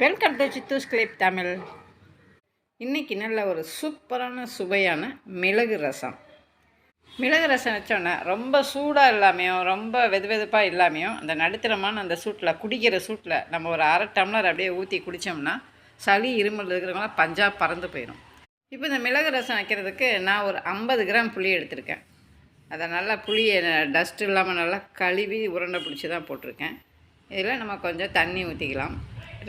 Welcome to Chithu's clip Tamil இன்றைக்கி நல்ல ஒரு சூப்பரான சுவையான மிளகு ரசம். மிளகு ரசம் வச்சோன்னா ரொம்ப சூடாக இல்லாமையும் ரொம்ப வெது வெதுப்பாக இல்லாமையும் அந்த நடுத்தரமான அந்த சூட்டில் குடிக்கிற சூட்டில் நம்ம ஒரு அரை டம்ளர் அப்படியே ஊற்றி குடித்தோம்னா சளி இருமல் இருக்கிறவங்களாம் பஞ்சாப் பறந்து போயிடும் இப்போ இந்த மிளகு ரசம் வைக்கிறதுக்கு நான் ஒரு ஐம்பது கிராம் புளி எடுத்திருக்கேன். அதை நல்லா புளியை டஸ்ட் இல்லாமல் நல்லா கழுவி உருண்டை பிடிச்சி தான் போட்டிருக்கேன். இதில் நம்ம கொஞ்சம் தண்ணி ஊற்றிக்கலாம்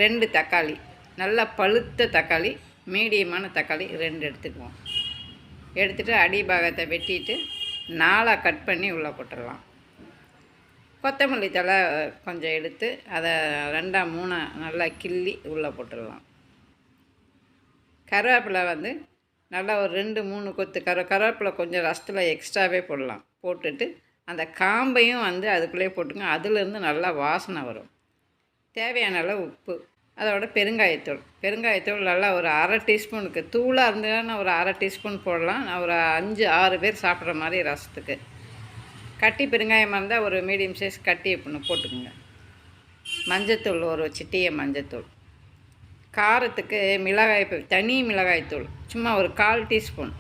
ரெண்டு தக்காளி நல்லா பழுத்த தக்காளி மீடியமான தக்காளி ரெண்டு எடுத்துக்குவோம். எடுத்துகிட்டு அடிபாகத்தை வெட்டிட்டு நாலாக கட் பண்ணி உள்ளே போட்டுடலாம். கொத்தமல்லி தழை கொஞ்சம் எடுத்து அதை ரெண்டாக மூணாக நல்லா கிள்ளி உள்ளே போட்டுடலாம். கருவேப்பிலை வந்து நல்லா ஒரு ரெண்டு மூணு கொத்து கரு கருவேப்பிலை கொஞ்சம் ரசத்தில் எக்ஸ்ட்ராவே போடலாம். போட்டுட்டு அந்த காம்பையும் வந்து அதுக்குள்ளேயே போட்டுங்க. அதுலேருந்து நல்லா வாசனை வரும். தேவையான அளவு உப்பு. அதோட பெருங்காயத்தூள். பெருங்காயத்தூள் நல்லா ஒரு அரை டீஸ்பூனுக்கு தூளாக இருந்ததுன்னா ஒரு அரை டீஸ்பூன் போடலாம். நான் ஒரு அஞ்சு ஆறு பேர் சாப்பிட்ற மாதிரி ரசத்துக்கு. கட்டி பெருங்காயமாக இருந்தால் ஒரு மீடியம் சைஸ் கட்டி ஒன்று போட்டுக்கோங்க. மஞ்சத்தூள் ஒரு சிட்டிய மஞ்சத்தூள். காரத்துக்கு மிளகாய் தனி மிளகாய்த்தூள் சும்மா ஒரு கால் டீஸ்பூன்.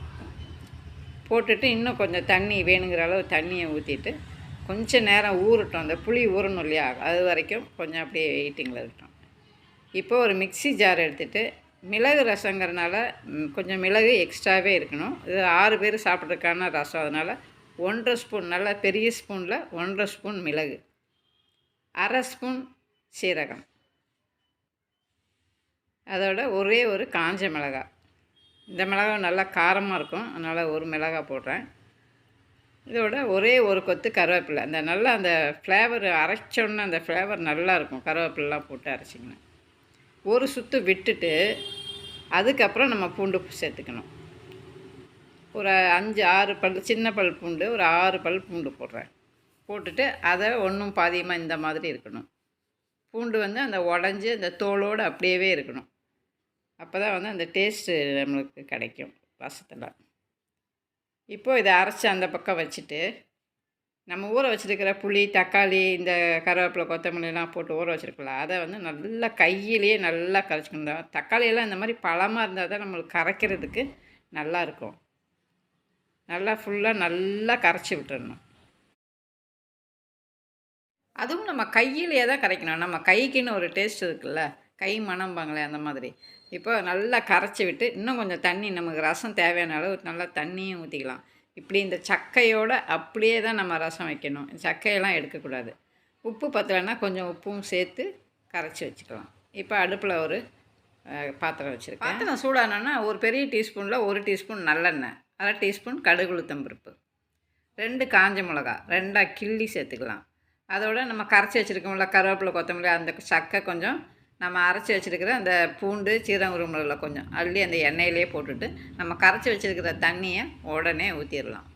போட்டுட்டு இன்னும் கொஞ்சம் தண்ணி வேணுங்கிற அளவு தண்ணியை ஊற்றிட்டு கொஞ்சம் நேரம் ஊறட்டும். அந்த புளி ஊறணும் இல்லையா? அது வரைக்கும் கொஞ்சம் அப்படியே வெயிட்டிங்கில் இருக்கட்டும். இப்போ ஒரு மிக்ஸி ஜார் எடுத்துகிட்டு மிளகு ரசங்கிறனால கொஞ்சம் மிளகு எக்ஸ்ட்ராவே இருக்கணும். இது ஆறு பேர் சாப்பிட்றதுக்கான ரசம். அதனால் ஒன்றரை ஸ்பூன் நல்லா பெரிய ஸ்பூனில் ஒன்றரை ஸ்பூன் மிளகு. அரை ஸ்பூன் சீரகம். அதோட ஒரே ஒரு காஞ்ச மிளகாய் இந்த மிளகாய் நல்லா காரமாக இருக்கும். அதனால் ஒரு மிளகாய் போடுறேன். இதோட ஒரே ஒரு கொத்து கருவேப்பிலை. அந்த நல்லா அந்த ஃப்ளேவர் அரைச்சோன்னே அந்த ஃப்ளேவர் நல்லாயிருக்கும். கருவேப்பிலாம் போட்டு அரைச்சிங்கன்னா. ஒரு சுற்று விட்டுட்டு அதுக்கப்புறம் நம்ம பூண்டு சேர்த்துக்கணும். ஒரு அஞ்சு ஆறு பல் சின்ன பல் பூண்டு ஒரு ஆறு பல் பூண்டு போடுறேன். போட்டுட்டு அதை ஒன்றும் பாதியமாக இந்த மாதிரி இருக்கணும். பூண்டு வந்து அந்த உடஞ்சி அந்த தோலோடு அப்படியே இருக்கணும். அப்போ தான் வந்து அந்த டேஸ்ட்டு நம்மளுக்கு கிடைக்கும். ரசத்தில். இப்போது இதை அரைச்சி அந்த பக்கம் வச்சுட்டு நம்ம ஊற வச்சுருக்கிற புளி தக்காளி இந்த கருவேப்பிலை கொத்தமல்லிலாம் போட்டு ஊற வச்சுருக்கல அதை வந்து நல்லா கையிலேயே நல்லா கரைச்சிக்கணும். தக்காளியெல்லாம் இந்த மாதிரி பழமாக இருந்தால் தான் நம்மளுக்கு கரைக்கிறதுக்கு நல்லா இருக்கும். நல்லா ஃபுல்லாக நல்லா கரைச்சி விட்டுடணும் அதுவும் நம்ம கையிலேயே தான் கரைக்கணும். நம்ம கைக்குன்னு ஒரு டேஸ்ட் இருக்குல்ல. கை மணம்பாங்களே அந்த மாதிரி. இப்போ நல்லா கரைச்சி விட்டு இன்னும் கொஞ்சம் தண்ணி நமக்கு ரசம் தேவையான அளவு நல்லா தண்ணியும் ஊற்றிக்கலாம் இப்படி இந்த சக்கையோடு அப்படியே தான் நம்ம ரசம் வைக்கணும். சக்கையெல்லாம் எடுக்கக்கூடாது. உப்பு பத்தலைன்னா கொஞ்சம் உப்பும் சேர்த்து கரைச்சி வச்சுக்கலாம். இப்போ அடுப்பில் ஒரு பாத்திரம் வச்சுருக்கேன். பாத்திரம் சூடானோன்னா ஒரு பெரிய டீஸ்பூனில் ஒரு டீஸ்பூன் நல்லெண்ணெய் அரை டீஸ்பூன் கடுகுளுத்தம் பருப்பு ரெண்டு காஞ்ச மிளகா ரெண்டாக கிள்ளி சேர்த்துக்கலாம். அதோட நம்ம கரைச்சி வச்சுருக்கோம்ல கருவேப்பிலை கொத்தமல்லி அந்த சக்கை கொஞ்சம் நம்ம அரைச்சி வச்சுருக்கிற அந்த பூண்டு சீரகுருமில் கொஞ்சம் அள்ளி அந்த எண்ணெயிலே போட்டுட்டு நம்ம கரைச்சி வச்சுருக்கிற தண்ணியை உடனே ஊற்றிடலாம்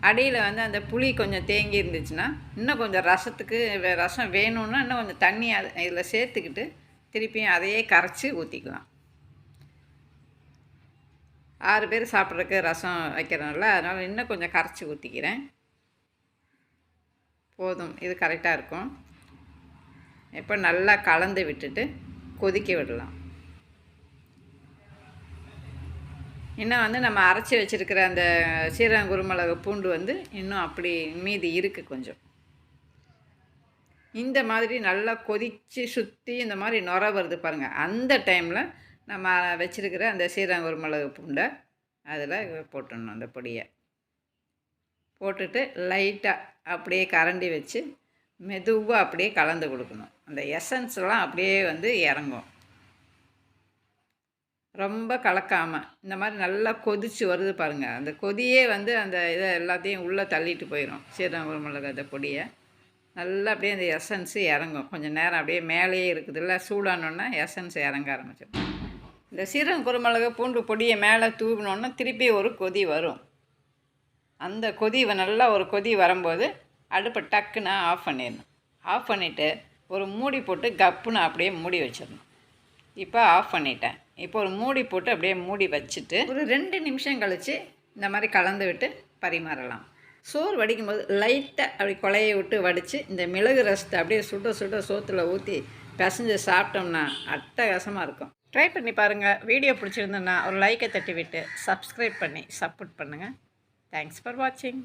அடியில் வந்து அந்த புளி கொஞ்சம் தேங்கி இருந்துச்சுன்னா இன்னும் கொஞ்சம் ரசத்துக்கு வே- ரசம் வேணும்னா இன்னும் கொஞ்சம் தண்ணி இதில் சேர்த்துக்கிட்டு திருப்பியும் அதையே கரைச்சி ஊற்றிக்கலாம் ஆறு பேர் சாப்பிட்றதுக்கு ரசம் வைக்கிறனால அதனால் இன்னும் கொஞ்சம் கரைச்சி ஊற்றிக்கிறேன் போதும் இது கரெக்டாக இருக்கும். இப்போ நல்லா கலந்து விட்டுட்டு கொதிக்க விடலாம். இன்னும் வந்து நம்ம அரைச்சி வச்சுருக்கிற அந்த சீரகம் குருமிளகு பூண்டு வந்து இன்னும் அப்படி மீதி இருக்குது கொஞ்சம். இந்த மாதிரி நல்லா கொதித்து சுற்றி இந்த மாதிரி நுர வருது பாருங்கள் அந்த டைமில் நம்ம வச்சுருக்கிற அந்த சீரகம் குருமிளகு பூண்டை அதில் போட்டுடணும் அந்த பொடியை. போட்டுட்டு லைட்டாக அப்படியே கரண்டி வச்சு மெதுவாக அப்படியே கலந்து கொடுக்கணும். அந்த எசன்ஸ்லாம் அப்படியே வந்து இறங்கும். ரொம்ப கலக்காமல் இந்த மாதிரி நல்லா கொதிச்சு வருது பாருங்கள் அந்த கொதியே வந்து அந்த இதை எல்லாத்தையும் உள்ளே தள்ளிட்டு போயிடும் சீரகம் மிளகு அந்த பொடியை. நல்லா அப்படியே அந்த எசன்ஸு இறங்கும். கொஞ்சம் நேரம் அப்படியே மேலேயே இருக்குதுல்ல சூடானோன்னா எசன்ஸ் இறங்க ஆரம்பிச்சிடும். இந்த சீரகம் குருமிளகு பூண்டு பொடியை மேலே தூவினோன்னா திருப்பி ஒரு கொதி வரும். அந்த கொதி நல்லா ஒரு கொதி வரும்போது அடுப்பை டக்குன்னு ஆஃப் பண்ணிடணும். ஆஃப் பண்ணிவிட்டு ஒரு மூடி போட்டு கப்புன்னு அப்படியே மூடி வச்சிடணும். இப்போ ஆஃப் பண்ணிட்டேன். இப்போ ஒரு மூடி போட்டு அப்படியே மூடி வச்சுட்டு ஒரு ரெண்டு நிமிஷம் கழித்து இந்த மாதிரி கலந்து விட்டு பரிமாறலாம். சோறு வடிக்கும்போது லைட்டாக அப்படி கொலையை விட்டு வடித்து இந்த மிளகு ரசத்தை அப்படியே சுட சுட சோத்தில் ஊற்றி பிசைஞ்சு சாப்பிட்டோம்னா அட்டகாசமாக இருக்கும். ட்ரை பண்ணி பாருங்கள் வீடியோ பிடிச்சிருந்தோன்னா ஒரு லைக்கை தட்டி விட்டு சப்ஸ்கிரைப் பண்ணி சப்போர்ட் பண்ணுங்கள் தேங்க்ஸ் ஃபார் வாட்சிங்